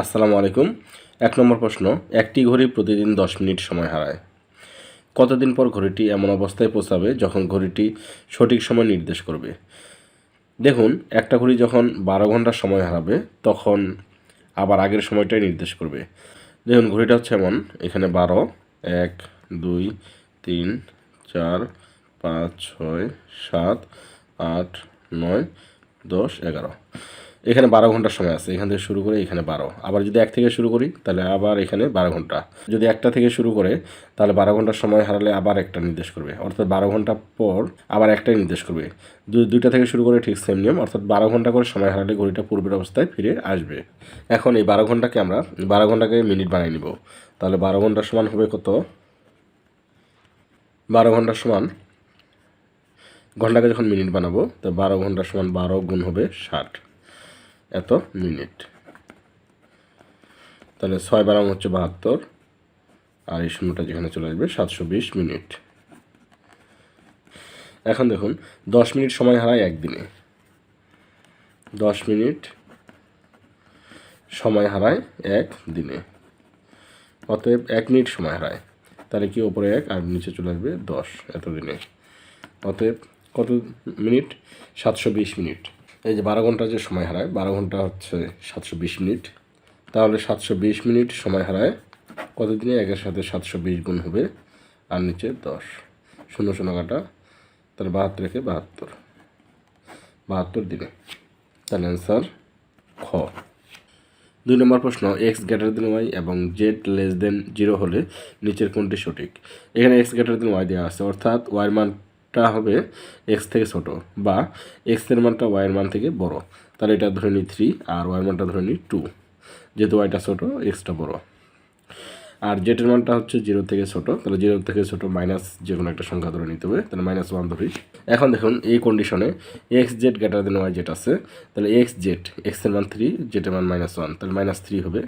আসসালামু আলাইকুম। এক নম্বর প্রশ্ন, একটি ঘড়ি প্রতিদিন দশ মিনিট সময় হারায়। কতদিন পর ঘড়িটি এমন অবস্থায় পৌঁছাবে যখন ঘড়িটি সঠিক সময় নির্দেশ করবে? দেখুন, একটা ঘড়ি যখন বারো ঘণ্টা সময় হারাবে, তখন আবার আগের সময়টাই নির্দেশ করবে। দেখুন, ঘড়িটা হচ্ছে এমন, এখানে বারো, এক, দুই, তিন, চার, পাঁচ, ছয়, সাত, আট, নয়, দশ, এগারো। এখানে বারো ঘণ্টার সময় আছে, এখান থেকে শুরু করে এখানে বারো। আবার যদি এক থেকে শুরু করি, তাহলে আবার এখানে বারো ঘণ্টা। যদি একটা থেকে শুরু করে, তাহলে বারো ঘণ্টার সময় হারালে আবার একটা নির্দেশ করবে। অর্থাৎ বারো ঘণ্টা পর আবার একটাই নির্দেশ করবে। দুইটা থেকে শুরু করে ঠিক সেম নিয়ম, অর্থাৎ বারো ঘণ্টা করে সময় হারালে ঘড়িটা পূর্বের অবস্থায় ফিরে আসবে। এখন এই বারো ঘন্টাকে আমরা, বারো ঘন্টাকে মিনিট বানিয়ে নিব। তাহলে বারো ঘণ্টার সমান হবে কত? বারো ঘণ্টার সমান, ঘন্টাকে যখন মিনিট বানাবো, তো বারো ঘণ্টার সমান বারো গুণ হবে ষাট। এত মিনিট। তাহলে ছয় বারাম হচ্ছে বাহাত্তর, আর এই শূন্যটা যেখানে চলে আসবে সাতশো বিশ মিনিট। এখন দেখুন, দশ মিনিট সময় হারায় একদিনে। দশ মিনিট সময় হারায় এক দিনে অতএব এক মিনিট সময় হারায়। তাহলে কি ওপরে এক আর নিচে চলে আসবে দশ এত দিনে অতএব কত মিনিট? সাতশো বিশ মিনিট। এই যে বারো ঘণ্টা যে সময় হারায়, বারো ঘণ্টা হচ্ছে সাতশো বিশ মিনিট। তাহলে সাতশো বিশ মিনিট সময় হারায়, কতদিনে? একের সাথে সাতশো বিশ গুণ হবে, আর নিচে দশ। শূন্য শূন্য কাটা, তাহলে বাহাত্তর একে বাহাত্তর। বাহাত্তর দিনে। তাহলে অ্যান্সার খ। দুই নম্বর প্রশ্ন এক্স গ্রেটার দেন ওয়াই এবং জেড লেস দেন জিরো হলে নিচের কোনটি সঠিক? এখানে এক্স গ্রেটার দেন ওয়াই দেওয়া আছে, অর্থাৎ ওয়াইয়ের মানটা হবে এক্স থেকে ছোট বা এক্সের মানটা ওয়াইয়ের মান থেকে বড়। তাহলে এটা ধরে নিই থ্রি আর ওয়াইয়ের মানটা ধরে নিই টু যেহেতু ওয়াইটা ছোট এক্সটা বড়। আর জেটের মানটা হচ্ছে জিরো থেকে ছোট, তাহলে জিরো থেকে ছোট মাইনাস যে কোনো একটা সংখ্যা ধরে নিতে হবে, তাহলে মাইনাস ওয়ান ধরি। এখন দেখুন এই কন্ডিশনে X Z greater than Y Z আছে, তাহলে এক্স জেড এক্সের মান থ্রি জেটের মান মাইনাস ওয়ান তাহলে মাইনাস থ্রি হবে।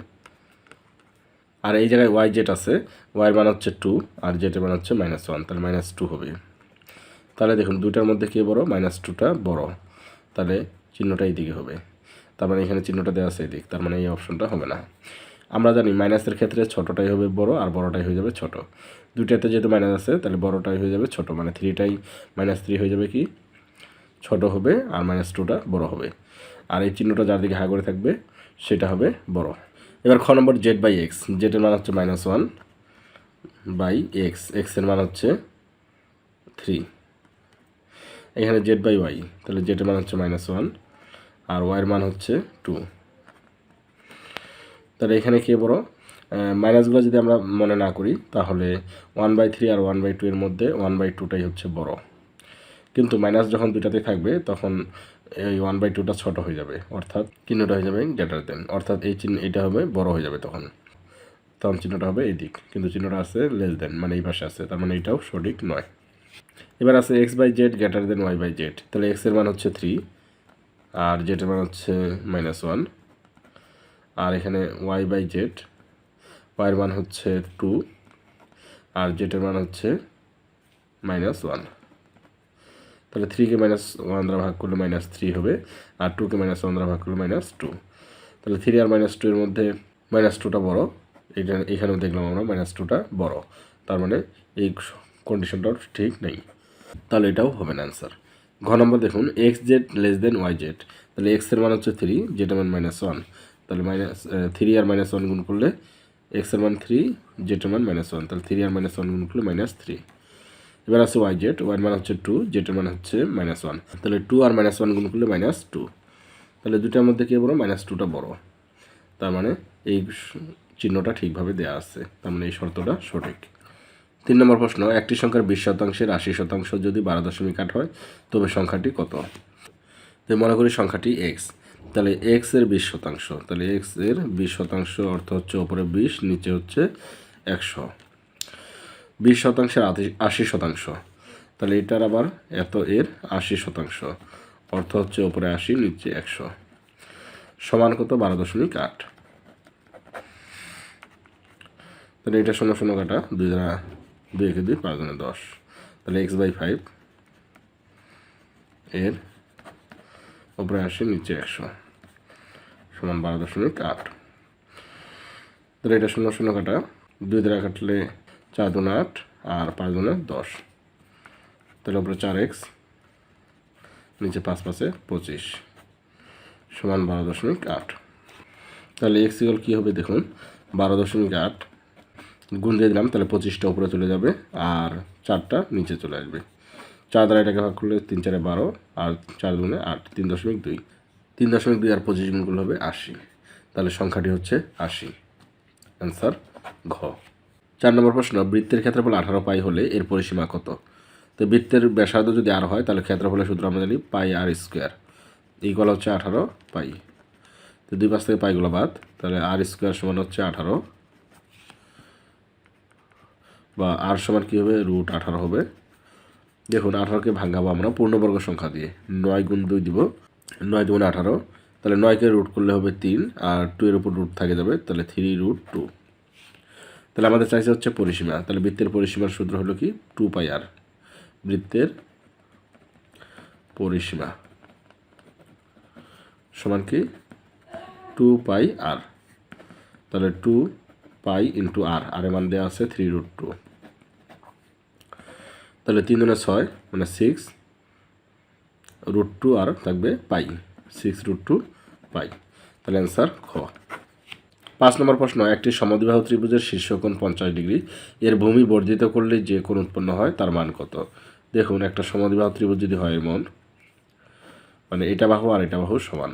আর এই জায়গায় ওয়াই জেট আছে ওয়াইয়ের মান হচ্ছে টু আর জেটের মান হচ্ছে মাইনাস ওয়ান তাহলে মাইনাস টু হবে। তাহলে দেখুন, দুইটার মধ্যে কে বড়? মাইনাস টুটা বড়। তাহলে চিহ্নটা এই দিকে হবে। তার মানে এখানে চিহ্নটা দেওয়া আছে এদিক। তার মানে এই অপশনটা হবে না। আমরা জানি মাইনাসের ক্ষেত্রে ছোটোটাই হবে বড় আর বড়টাই হয়ে যাবে ছোট। দুইটাতে যেহেতু মাইনাস আছে, তাহলে বড়টাই হয়ে যাবে ছোট। মানে থ্রিটাই মাইনাস থ্রি হয়ে যাবে কি? ছোট হবে আর মাইনাস টুটা বড় হবে। আর এই চিহ্নটা যার দিকে হা করে থাকবে, সেটা হবে বড়। এবার খ নম্বর জেড বাই এক্স জেডের মান হচ্ছে মাইনাস ওয়ান বাই এক্স এক্সের মান হচ্ছে থ্রি। এখানে জেড বাই ওয়াই তাহলে জেডের মান হচ্ছে মাইনাস ওয়ান আর ওয়াইয়ের মান হচ্ছে টু তাহলে এখানে কে বড় মাইনাসগুলো যদি আমরা মনে না করি, তাহলে ওয়ান বাই থ্রি আর ওয়ান বাই টু এর মধ্যে ওয়ান বাই টুটাই হচ্ছে বড়। কিন্তু মাইনাস যখন দুটাতে থাকবে, তখন এই ওয়ান বাই টুটা ছোট হয়ে যাবে, অর্থাৎ চিহ্নটা হয়ে যাবে গ্রেটার দেন অর্থাৎ এই চিহ্ন এটা হবে বড় হয়ে যাবে তখন। তখন চিহ্নটা হবে এই দিক, কিন্তু চিহ্নটা আছে লেস দেন মানে এই পাশে আছে, তার মানে এটাও সঠিক নয়। এবার আছে X by Z greater than Y by Z তাহলে এক্সের মান হচ্ছে থ্রি আর জেড এর মান হচ্ছে মাইনাস ওয়ান আর এখানে ওয়াই বাই জেড ওয়াইয়ের মান হচ্ছে টু আর জেটের মান হচ্ছে মাইনাস ওয়ান তাহলে থ্রিকে মাইনাস ওয়ান দ্বারা ভাগ করলে মাইনাস থ্রি হবে, আর টুকে মাইনাস ওয়ান দ্বারা ভাগ করলে মাইনাস টু তাহলে থ্রি আর মাইনাস টু এর মধ্যে মাইনাস টুটা বড় এটা এখানেও দেখলাম আমরা মাইনাস টুটা বড়, তার মানে এই কন্ডিশনটাও ঠিক নেই। তাহলে এটাও হবে না অ্যান্সার ঘ নম্বর দেখুন X Z less than Y Z তাহলে এক্সের মান হচ্ছে থ্রি জেডের মান মাইনাস ওয়ান তাহলে মাইনাস থ্রি আর মাইনাস ওয়ান গুণ করলে এক্সের মান থ্রি জেটের মান মাইনাস ওয়ান তাহলে থ্রি আর মাইনাস ওয়ান গুণ করলে মাইনাস থ্রি এবার আছে ওয়াই জেড ওয়াই মান হচ্ছে টু জেটের মান হচ্ছে মাইনাস ওয়ান তাহলে টু আর মাইনাস ওয়ান গুণ করলে মাইনাস টু তাহলে দুটার মধ্যে কে বড়? মাইনাস টুটা বড়। তার মানে এই চিহ্নটা ঠিকভাবে দেওয়া আছে। তার মানে এই শর্তটা সঠিক। তিন নম্বর প্রশ্ন, একটি সংখ্যার বিশ শতাংশের আশি শতাংশ যদি বারো দশমিক আট হয়, তবে সংখ্যাটি কত? তো মনে করি সংখ্যাটি এক্স। তাহলে এক্সের বিশ শতাংশ, তাহলে এক্সের বিশ শতাংশ অর্থ হচ্ছে ওপরে বিশ, নিচে হচ্ছে একশো। বিশ শতাংশের আশি- শতাংশ, তাহলে এটার আবার এত এর আশি শতাংশ, অর্থ হচ্ছে ওপরে আশি, নিচে একশো। সমান কত? বারো দশমিক আট। তাহলে এটা শূন্য শূন্য কাটা, দুই দ্বারা দুই একে দুই, পাঁচ দশ। তাহলে এক্স বাই ফাইভ এর উপরে আসে নিচে একশো সমান বারো দশমিক আট। তাহলে এটা শূন্য শূন্য কাটা। দুই দ্বারা কাটলে চার দুনে আট আর পাঁচ দুনে দশ। তাহলে উপরে চার এক্স, নিচে পাঁচ পাঁচে পঁচিশ সমান বারো দশমিক আট। তাহলে এক্স ইকল কী হবে দেখুন, বারো দশমিক আট গুণ দিয়ে দিলাম, তাহলে পঁচিশটা উপরে চলে যাবে আর চারটা নিচে চলে আসবে। চার দ্বারা এটাকে ভাগ করলে তিন চারে বারো আর চার দুগুণে আট, তিন দশমিক দুই। তিন দশমিক দুই আর পঁচিশ গুণগুলো হবে আশি। তাহলে সংখ্যাটি হচ্ছে আশি। অ্যান্সার ঘ। চার নম্বর প্রশ্ন, বৃত্তের ক্ষেত্রফল আঠারো পাই হলে এর পরিসীমা কত? তো বৃত্তের ব্যাসার্ধ যদি আর হয়, তাহলে ক্ষেত্রফলের সূত্র আমরা জানি পাই আর স্কোয়ার। ইকুয়াল হচ্ছে আঠারো পাই। তো দুই পাশ থেকে পাইগুলো বাদ, তাহলে আর স্কোয়ার সমান হচ্ছে আঠারো। বা আর সমান কী হবে? রুট আঠারো হবে। দেখুন, আঠারোকে ভাঙাবো আমরা পূর্ণবর্গ সংখ্যা দিয়ে। নয় গুণ দুই দিব। নয় দুগুণ আঠারো। তাহলে নয়কে রুট করলে হবে তিন। আর টু এর উপর রুট থাকে যাবে, তাহলে থ্রি রুট টু তাহলে আমাদের চাইছে হচ্ছে পরিসীমা। তাহলে বৃত্তের পরিসীমার সূত্র হলো কি? টু পাই আর বৃত্তের পরিসীমা। সমান কি? টু পাই আর তাহলে টু পাই ইন্টু আর আর এর মান দেওয়া আছে থ্রি রুট টু তাহলে তিন দুনে ছয় মানে সিক্স রুট টু আর থাকবে pi six root two pi তাহলে অ্যান্সার খ। পাঁচ নম্বর প্রশ্ন, একটি সমদ্বিবাহু ত্রিভুজের শীর্ষকোণ পঞ্চাশ ডিগ্রি, এর ভূমি বর্ধিত করলে যে কোণ উৎপন্ন হয় তার মান কত? দেখুন, একটা সমদ্বিবাহু ত্রিভুজ যদি হয় এমন মানে এটা বাহু আর এটা বাহু সমান।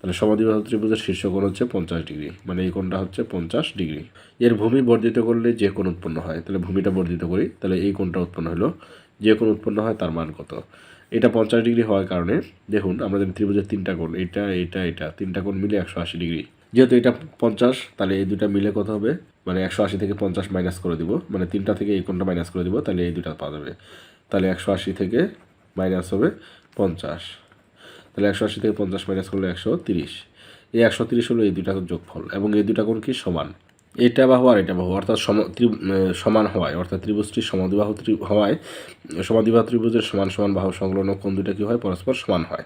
তাহলে সমদ্বিবাহু ত্রিভুজের শীর্ষ কোণ হচ্ছে পঞ্চাশ ডিগ্রি। মানে এই কোণটা হচ্ছে পঞ্চাশ ডিগ্রি। এর ভূমি বর্ধিত করলে যে কোণ উৎপন্ন হয়, তাহলে ভূমিটা বর্ধিত করি, তাহলে এই কোণটা উৎপন্ন হলো, যে কোণ উৎপন্ন হয় তার মান কত? এটা পঞ্চাশ ডিগ্রি হওয়ার কারণে, দেখুন আমাদের ত্রিভুজের তিনটা কোণ, এটা এটা এটা, তিনটা কোণ মিলে একশো আশি ডিগ্রি। যেহেতু এটা পঞ্চাশ, তাহলে এই দুটা মিলে কত হবে? মানে একশো আশি থেকে পঞ্চাশ মাইনাস করে দিব মানে তিনটা থেকে এই কোণটা মাইনাস করে দিব, তাহলে এই দুটা পাওয়া যাবে। তাহলে একশো আশি থেকে মাইনাস হবে পঞ্চাশ। তাহলে একশো আশি থেকে পঞ্চাশ মাইনাস করলে একশো তিরিশ। এই একশো তিরিশ হলো এই দুটা যোগফল এবং এই দুটা কোণ কি? সমান। এটা বাহু আর এটা বাহু অর্থাৎ সম সমান হওয়ায়, অর্থাৎ ত্রিভুজটি সমাদিবাহু ত্রি হওয়ায় সমাদিবাহু ত্রিভুজের সমান সমান বাহু সংলগ্ন কোণ দুটা কী হয়? পরস্পর সমান হয়।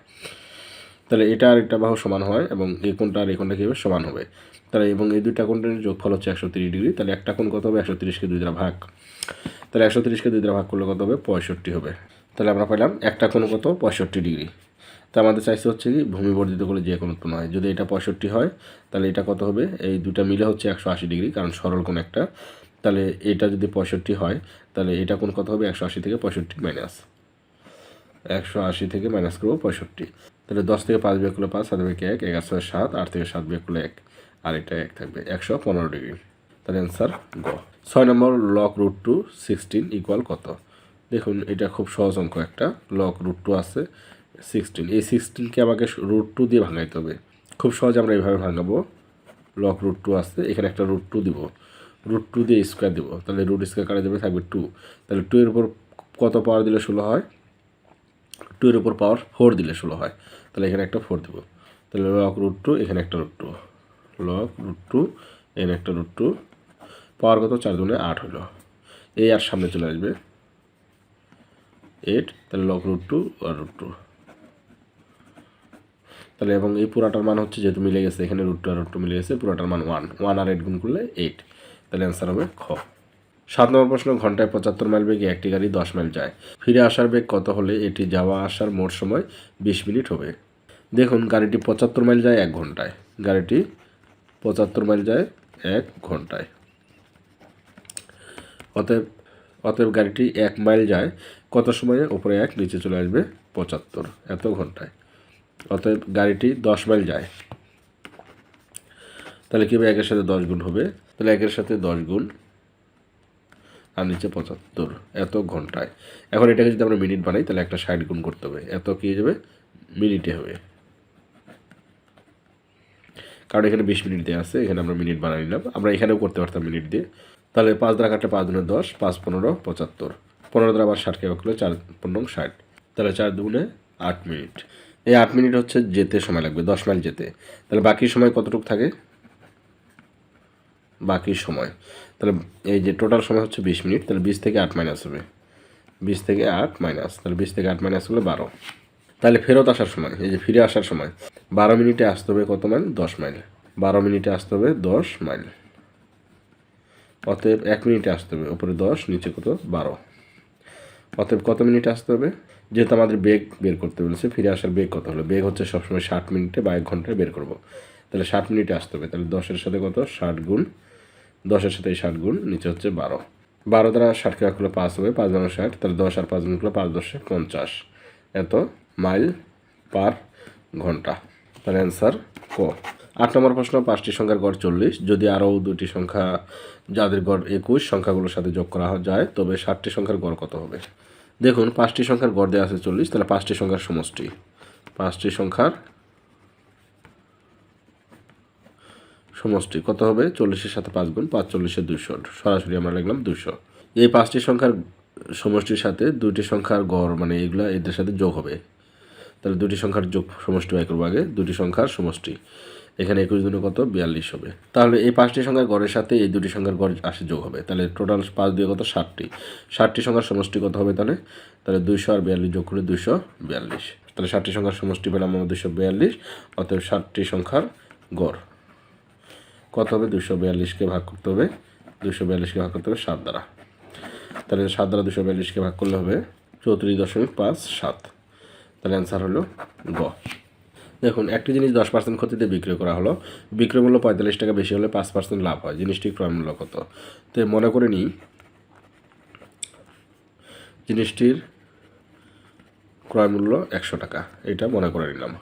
তাহলে এটা আর এটা বাহু সমান হয় এবং এই কোণটা আর এই কোণটা কী হবে সমান হবে। তাহলে এবং এই দুইটা কোণের যোগফল হচ্ছে একশো তিরিশ ডিগ্রি, তাহলে একটা কোণ কত হবে? একশো তিরিশকে দুই দ্বারা ভাগ। তাহলে একশো তিরিশকে দুই দ্বারা ভাগ করলে কত হবে? পঁয়ষট্টি হবে। তাহলে আমরা পেলাম একটা কোণ কত? পঁয়ষট্টি ডিগ্রি। তা আমাদের চাইছে হচ্ছে কি ভূমি বর্ধিত করলে যে কোনো হয়। যদি এটা পঁয়ষট্টি হয়, তাহলে এটা কত হবে? এই দুটা মিলে হচ্ছে একশো আশি ডিগ্রি, কারণ সরল কোণ একটা। তাহলে এটা যদি পঁয়ষট্টি হয়, তাহলে এটা কোন কত হবে? একশো আশি থেকে পঁয়ষট্টি মাইনাস একশো আশি থেকে মাইনাস করব পঁয়ষট্টি। তাহলে দশ থেকে পাঁচ বিয়োগ করলে পাঁচ, সাত বিয়োগ এক এগারো সাত, আট থেকে সাত বিয়োগ করলে এক, আর এটা এক থাকবে একশো পনেরো ডিগ্রি। তাহলে অ্যান্সার গ। ছয় নম্বর log root two sixteen equal কত? দেখুন, এটা খুব সহজ অঙ্ক একটা। লক রুট টু আছে সিক্সটিন এই সিক্সটিনকে আমাকে রুট টু দিয়ে ভাঙাইতে হবে। খুব সহজে আমরা এইভাবে ভাঙাবো। লক রুট টু আছে, এখানে একটা রুট টু দিব। রুট টু দিয়ে স্কোয়ার দিব। তাহলে রুট স্কোয়ার কাটে দেবে থাকবে টু তাহলে টু এর উপর কত পাওয়ার দিলে ষোলো হয়? টু এর উপর পাওয়ার ফোর দিলে ষোলো হয়। তাহলে এখানে একটা ফোর দিব। তাহলে লক রুট টু এখানে একটা root two log root two এখানে একটা রুট টু পাওয়ার কত? চার দুনে আট হলো। এই আর সামনে চলে আসবে। এইট তাহলে লক রুট টু আর রুট টু তাহলে এবং এই পুরাটার মান হচ্ছে যেহেতু মিলে গেছে, এখানে রুট টু আর রুট টু মিলে গেছে, পুরাটার মান ওয়ান ওয়ান আর এইট গুণ করলে এইট তাহলে অ্যান্সার হবে খ। সাত নম্বর প্রশ্ন, ঘন্টায় পঁচাত্তর মাইল বেগে একটি গাড়ি দশ মাইল যায়। ফিরে আসার বেগ কত হলে এটি যাওয়া আসার মোট সময় বিশ মিনিট হবে? দেখুন, গাড়িটি পঁচাত্তর মাইল যায় এক ঘন্টায়। গাড়িটি পঁচাত্তর মাইল যায় এক ঘন্টায়। অতএব অতএব গাড়িটি এক মাইল যায়, কত সময়ে? উপরে এক, নিচে চলে আসবে পঁচাত্তর। এত ঘন্টায়। অতএব গাড়িটি দশ মাইল যায়। তাহলে কীভাবে একের সাথে দশ গুণ হবে? তাহলে একের সাথে দশ গুণ আর নিচে পঁচাত্তর। এত ঘন্টায়। এখন এটাকে যদি আমরা মিনিট বানাই, তাহলে একটা ষাট গুণ করতে হবে। এত কী যাবে? মিনিটে হবে। কারণ এখানে বিশ মিনিট দেওয়া আছে, এখানে আমরা মিনিট বানিয়ে নিলাম। আমরা এখানেও করতে পারতাম মিনিট দিয়ে। তাহলে পাঁচ দ্বারা কাটলে পাঁচ দুনে দশ, পাঁচ পনেরো, পঁচাত্তর। পনেরো দ্বারা আবার ষাটকে ভাগ করলে চার পনেরো ষাট। তাহলে চার দুগুণে আট মিনিট। এই আট মিনিট হচ্ছে যেতে সময় লাগবে, দশ মাইল যেতে। তাহলে বাকি সময় কতটুকু থাকে? বাকি সময়। তাহলে এই যে টোটাল সময় হচ্ছে বিশ মিনিট, তাহলে বিশ থেকে আট মাইনাস হবে। বিশ থেকে আট মাইনাস, তাহলে বিশ থেকে আট মাইনাস হলে বারো। তাহলে ফেরত আসার সময়, এই যে ফিরে আসার সময়, বারো মিনিটে আসতে হবে কত মাইল? দশ মাইল। বারো মিনিটে আসতে হবে দশ মাইল। অতএব এক মিনিটে আসতে হবে উপরে দশ, নিচে কত? বারো। অতএব কত মিনিটে আসতে হবে? যেহেতু আমাদের বেগ বের করতে বলেছে, ফিরে আসার বেগ কত হলো? বেগ হচ্ছে সবসময় ষাট মিনিটে বা এক ঘন্টায় বের করব। তাহলে ষাট মিনিটে আসতে হবে। তাহলে দশের সাথে কত? ষাট গুণ। দশের সাথে ষাট গুণ, নিচে হচ্ছে বারো। বারো দ্বারা ষাটকে ভাগ করলে পাঁচ হবে, পাঁচ বারো ষাট, তাহলে দশ আর পাঁচ গুণ করলে পাঁচ দশে পঞ্চাশ। এত মাইল পার ঘণ্টা। তাহলে অ্যান্সার ক? আট নম্বর প্রশ্ন, পাঁচটি সংখ্যার গড় চল্লিশ। যদি আরও দুটি সংখ্যা, যাদের গড় একুশ, সংখ্যাগুলোর সাথে যোগ করা যায়, তবে ষাটটি সংখ্যার গড় কত হবে? দেখুন, পাঁচটি সংখ্যার গড় দেওয়া আছে চল্লিশ, তাহলে পাঁচটি সংখ্যার সমষ্টি। পাঁচটি সংখ্যার সমষ্টি, কত হবে? চল্লিশের সাথে পাঁচ গুণ পাঁচ, চল্লিশে দুশো। সরাসরি আমরা লিখলাম দুশো। এই পাঁচটি সংখ্যার সমষ্টির সাথে দুইটি সংখ্যার গড় মানে এগুলো এদের সাথে যোগ হবে। তাহলে দুটি সংখ্যার যোগ সমষ্টি বাই করব আগে দুটি সংখ্যার সমষ্টি। এখানে একুশ দিনে কত? বিয়াল্লিশ হবে। তাহলে এই পাঁচটি সংখ্যার গড়ের সাথে এই দুটি সংখ্যার গড় আসে যোগ হবে। তাহলে টোটাল পাঁচ দিয়ে কত? ষাটটি। ষাটটি সংখ্যার সমষ্টি কত হবে তাহলে? তাহলে দুইশো আর বিয়াল্লিশ যোগ করলে দুশো বিয়াল্লিশ। তাহলে ষাটটি সংখ্যার সমষ্টি পেলাম আমরা দুশো বিয়াল্লিশ, অতএব ষাটটি সংখ্যার গড়। কত হবে? দুশো বিয়াল্লিশকে ভাগ করতে হবে। দুশো বিয়াল্লিশকে ভাগ করতে হবে সাত দ্বারা। তাহলে সাত দ্বারা দুশো বিয়াল্লিশকে ভাগ করলে হবে চৌত্রিশ দশমিক পাঁচ সাত। তাহলে অ্যান্সার হলো গ। দেখুন, একটি জিনিস দশ পার্সেন্ট ক্ষতিতে বিক্রি করা হলো। বিক্রয় মূল্য পঁয়তাল্লিশ টাকা বেশি হলে পাঁচ পার্সেন্ট লাভ হয়। জিনিসটির ক্রয় মূল্য কত? তো মনে করে নিই, জিনিসটির ক্রয় মূল্য একশো টাকা। এটা মনে করে নিলাম।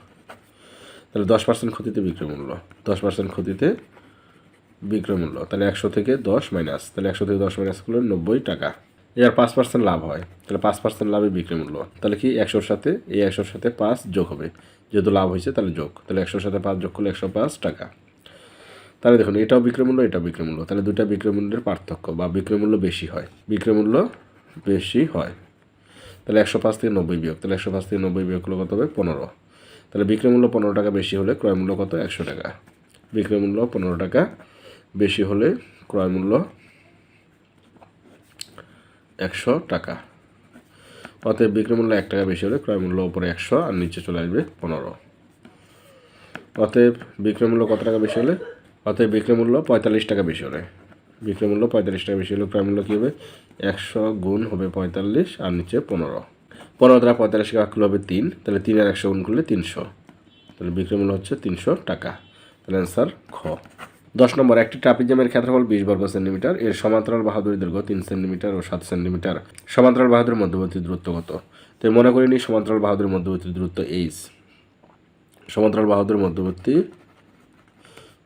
তাহলে দশ পার্সেন্ট ক্ষতিতে বিক্রয় মূল্য। দশ পার্সেন্ট ক্ষতিতে বিক্রয় মূল্য। তাহলে একশো থেকে দশ মাইনাস, তাহলে একশো থেকে দশ মাইনাস করলে নব্বই টাকা। এর পাঁচ পার্সেন্ট লাভ হয়, তাহলে পাঁচ পার্সেন্ট লাভে বিক্রয় মূল্য। তাহলে কি একশোর সাথে, এই একশোর সাথে পাঁচ যোগ হবে। যেহেতু লাভ হয়েছে, তাহলে যোগ। তাহলে একশোর সাথে পাঁচ যোগ করলে একশো পাঁচ টাকা। তাহলে দেখুন, এটাও বিক্রয় মূল্য, এটাও বিক্রয় মূল্য। তাহলে দুটা বিক্রয় মূল্যের পার্থক্য, বা বিক্রয় মূল্য বেশি হয়। বিক্রয় মূল্য বেশি হয়। তাহলে একশো পাঁচ থেকে নব্বই বিয়োগ। তাহলে একশো পাঁচ থেকে নব্বই বিয়োগ করলে কত হবে? পনেরো। তাহলে বিক্রয় মূল্য পনেরো টাকা বেশি হলে ক্রয় মূল্য কত? একশো টাকা। বিক্রয় মূল্য পনেরো টাকা বেশি হলে ক্রয় মূল্য একশো টাকা। অতএব বিক্রয় মূল্য এক টাকা বেশি হলে ক্রয় মূল্য উপরে একশো আর নিচে চলে আসবে পনেরো। অতএব বিক্রয় মূল্য কত টাকা বেশি হলে? অতএব বিক্রয় মূল্য পঁয়তাল্লিশ টাকা বেশি হলে। বিক্রয় মূল্য পঁয়তাল্লিশ টাকা বেশি হলে ক্রয় মূল্য কী হবে? একশো গুণ হবে পঁয়তাল্লিশ আর নিচে পনেরো। পনেরো দ্বারা পঁয়তাল্লিশ টাকা করলে হবে তিন, তাহলে তিন আর একশো গুণ করলে তিনশো। তাহলে বিক্রয় মূল্য হচ্ছে তিনশো টাকা। তাহলে অ্যান্সার খ। দশ নম্বর, একটি ট্রাপিজিয়ামের ক্ষেত্রফল বিশ বর্গ সেন্টিমিটার। এর সমান্তরাল বাহাদুরি দৈর্ঘ্য তিন সেন্টিমিটার ও সাত সেন্টিমিটার। সমান্তরাল বাহাদুরের মধ্যবর্তী দূরত্ব কত? তো মনে করি নি, সমান্তরাল বাহাদুরের মধ্যবর্তী দূরত্ব এইচ সমান্তরাল বাহাদুরের মধ্যবর্তী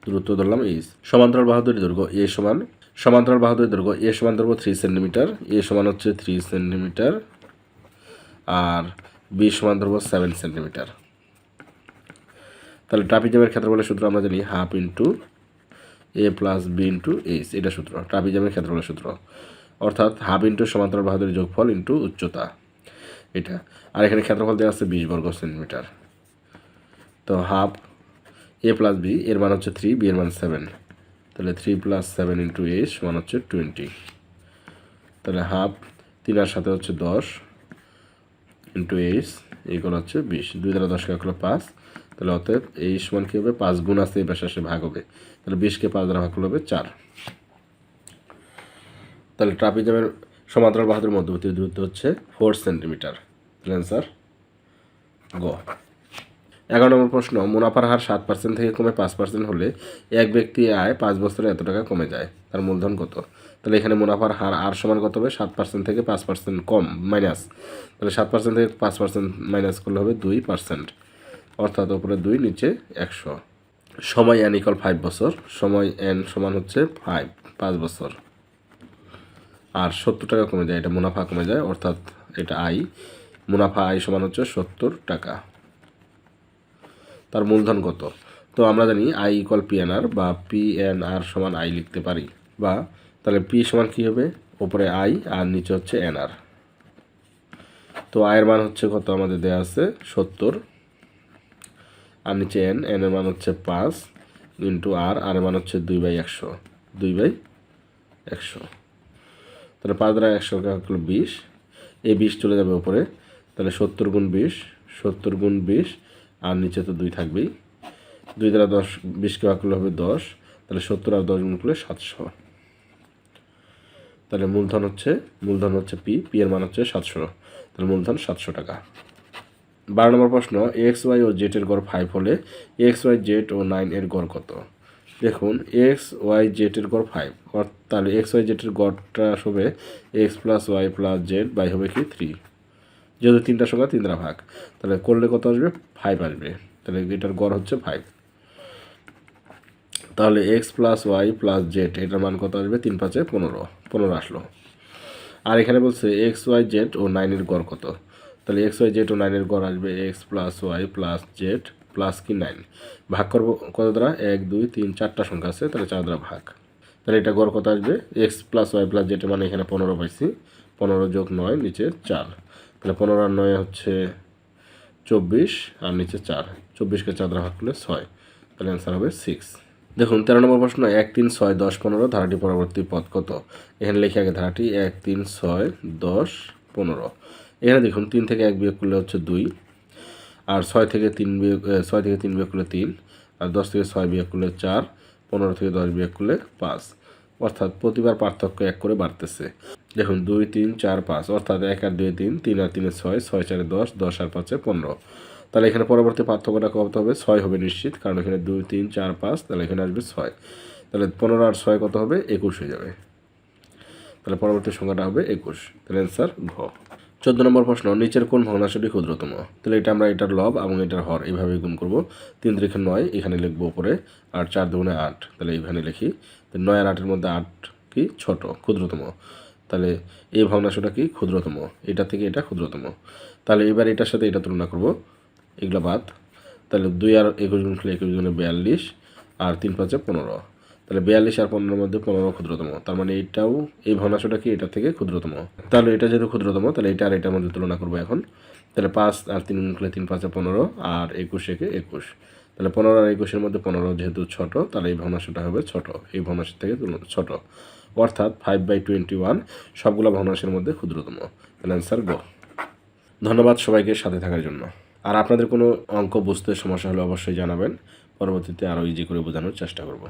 দূরত্ব ধরলাম এইচ সমান্তরাল বাহাদুরি দৈর্ঘ্য এ সমান, সমান্তরাল বাহাদুরি দৈর্ঘ্য এ সমান ধরবো থ্রি সেন্টিমিটার এ সমান হচ্ছে থ্রি সেন্টিমিটার, আর বি সমান ধরবো সেভেন সেন্টিমিটার। তাহলে ট্রাফিক ট্রাপিজিয়ামের ক্ষেত্রফলের সূত্র আমরা জানি half into A plus B into H এটা সূত্র ট্রাপিজামের ক্ষেত্রফলের সূত্র। অর্থাৎ হাফ ইন্টু সমান্তরাল বাহাদুরি যোগফল ইন্টু উচ্চতা। এটা। আর এখানে ক্ষেত্রফল দেওয়া আছে বিশ বর্গ সেন্টিমিটার। তো হাফ এ প্লাস বি এর মান হচ্ছে থ্রি বি এর মান সেভেন তাহলে three plus seven into H মান হচ্ছে টোয়েন্টি তাহলে হাফ তিন আর সাথে হচ্ছে দশ ইন্টু এইচ এইগুলো হচ্ছে বিশ। দুই দ্বারা দশ কাকলো পাঁচ। তাহলে অতএব এই সমান কী হবে? পাঁচ গুণ আছে, এই পাশে ভাগ হবে। তাহলে বিশকে পাঁচ দ্বারা ভাগ করলে হবে চার। তাহলে ট্রাপিজামের সমান্তরাল বাহাদুর মধ্যবর্তী দূরত্ব হচ্ছে ফোর সেন্টিমিটার। অ্যান্সার গ। এগারো নম্বর প্রশ্ন, মুনাফার হার সাত পার্সেন্ট থেকে কমে পাঁচ পার্সেন্ট হলে এক ব্যক্তি আয় পাঁচ বছরে এত টাকা কমে যায়। তার মূলধন কত? তাহলে এখানে মুনাফার হার আর সমান কত হবে? সাত পার্সেন্ট থেকে পাঁচ পার্সেন্ট কম মাইনাস তাহলে সাত পার্সেন্ট থেকে পাঁচ পার্সেন্ট মাইনাস করলে হবে দুই পার্সেন্ট অর্থাৎ ওপরে দুই, নিচে একশো। সময় এন ইকল ফাইভ বছর। সময় এন সমান হচ্ছে ফাইভ পাঁচ বছর। আর সত্তর টাকা কমে যায়, এটা মুনাফা কমে যায়, অর্থাৎ এটা আই মুনাফা আই সমান হচ্ছে সত্তর টাকা। তার মূলধন কত? তো আমরা জানি I equal P N R বা পি এন আর সমান আই লিখতে পারি। বা তাহলে পি সমান কী হবে? ওপরে আই আর নিচে হচ্ছে এন আর তো আয়ের মান হচ্ছে কত? আমাদের দেওয়া আছে সত্তর। আর নিচে এন এন এর মান হচ্ছে পাঁচ ইন্টু আর আর মান হচ্ছে দুই বাই একশো, দুই বাই একশো। তাহলে পাঁচ দ্বারা একশো হলো বিশ। এই বিশ চলে যাবে ওপরে তাহলে সত্তর গুণ বিশ, সত্তর গুণ বিশ, আর নিচে তো দুই থাকবেই। দুই দ্বারা দশ বিশকে ভাগ করলে হবে দশ, তাহলে সত্তর আর দশ গুণ করলে সাতশো। তাহলে মূলধন হচ্ছে মূলধন হচ্ছে পি পি এর মান হচ্ছে সাতশো। তাহলে মূলধন সাতশো টাকা। বারো নম্বর প্রশ্ন, এক্স, ওয়াই ও জেড এর গড় ফাইভ হলে এক্স, ওয়াই, জেড ও নাইন এর গড় কত? দেখুন, এক্স, ওয়াই, জেড এর গড় ফাইভ তাহলে এক্স, ওয়াই, জেড এর গড়টা হবে X plus Y plus Z by হবে কি থ্রি যেহেতু তিনটা সংখ্যা তিন দ্বারা ভাগ, তাহলে করলে কত আসবে? ফাইভ আসবে। তাহলে এটার গড় হচ্ছে ফাইভ তাহলে X plus Y plus Z, এটার মান কত আসবে? তিন পাঁচে পনেরো। পনেরো আসলো। আর এখানে বলছে এক্স, ওয়াই, জেড ও নাইনের গড় কত? তাহলে এক্স ওয়াই জেড ও নাইনের গড় আসবে X plus Y plus Z plus কি নাইন ভাগ করব কত দ্বারা? এক, দুই, তিন, চারটা সংখ্যা আছে, তাহলে চার দ্বারা ভাগ। তাহলে এটা গড় কত আসবে? X plus Y plus Z মানে এখানে পনেরো পাইছি। পনেরো যোগ নয়, নিচে চার। তাহলে পনেরো আর নয় হচ্ছে চব্বিশ, আর নিচে চার। চব্বিশকে চার দ্বারা ভাগ করলে ছয়। তাহলে অ্যান্সার হবে সিক্স দেখুন, তেরো নম্বর প্রশ্ন, এক, তিন, ছয়, দশ, পনেরো, ধারাটি পরবর্তী পদ কত? এখানে লিখে আগে ধারাটি, এক, তিন, ছয়, দশ, পনেরো। এখানে দেখুন, তিন থেকে এক বিয়োগ করলে হচ্ছে দুই, আর ছয় থেকে তিন বিয়োগ ছয় থেকে তিন বিয়োগ করলে তিন, আর দশ থেকে ছয় বিয়োগ করলে চার, পনেরো থেকে দশ বিয়োগ করলে পাঁচ। অর্থাৎ প্রতিবার পার্থক্য এক করে বাড়তেছে। দেখুন, দুই, তিন, চার, পাঁচ, অর্থাৎ এক আর দুই, তিন তিন আর তিনে ছয় ছয় চারে দশ দশ আর পাঁচে পনেরো। তাহলে এখানে পরবর্তী পার্থক্যটা কত হবে? ছয় হবে নিশ্চিত, কারণ এখানে দুই, তিন, চার, পাঁচ, তাহলে এখানে আসবে ছয়। তাহলে পনেরো আর ছয় কত হবে? একুশ হয়ে যাবে। তাহলে পরবর্তী সংখ্যাটা হবে একুশ। তাহলে অ্যান্সার ঘ। চোদ্দ নম্বর প্রশ্ন, নিচের কোন ভগ্নাংশটি ক্ষুদ্রতম? তাহলে এটা আমরা এটার লব এবং এটার হর এইভাবে গুণ করব। তিন তারিখে নয়, এখানে লিখব উপরে, আর চার দুগুণে আট, তাহলে এইখানে লিখি। নয় আর আটের মধ্যে আট কি? ছোট, ক্ষুদ্রতম। তাহলে এই ভগ্নাংশটা কি? ক্ষুদ্রতম। এটা থেকে এটা ক্ষুদ্রতম। তাহলে এবার এটার সাথে এটা তুলনা করব, এগুলো বাদ। তাহলে দুই আর একুশ গুণ করলে একুশ গুণে বিয়াল্লিশ, আর তিন পাঁচে পনেরো। তাহলে বিয়াল্লিশ আর পনেরোর মধ্যে পনেরো ক্ষুদ্রতম। তার মানে এইটাও এই ভগ্নাংশটা কি? এটা থেকে ক্ষুদ্রতম। তাহলে এটা যেহেতু ক্ষুদ্রতম, তাহলে এটা আর এটার মধ্যে তুলনা করব এখন। তাহলে পাঁচ আর তিন করলে তিন, পাঁচে পনেরো, আর একুশ একে একুশ। তাহলে পনেরো আর একুশের মধ্যে পনেরো যেহেতু ছোট, তাহলে এই ভগ্নাংশটা হবে ছোট। এই ভগ্নাংশের থেকে ছোট। অর্থাৎ ফাইভ বাই টোয়েন্টি ওয়ান সবগুলো ভগ্নাংশের মধ্যে ক্ষুদ্রতম। তাহলে অ্যান্সার গো ধন্যবাদ সবাইকে সাথে থাকার জন্য। আর আপনাদের কোনো অঙ্ক, বুঝতে সমস্যা হলে অবশ্যই জানাবেন। পরবর্তীতে আরও ইজি করে বোঝানোর চেষ্টা করব।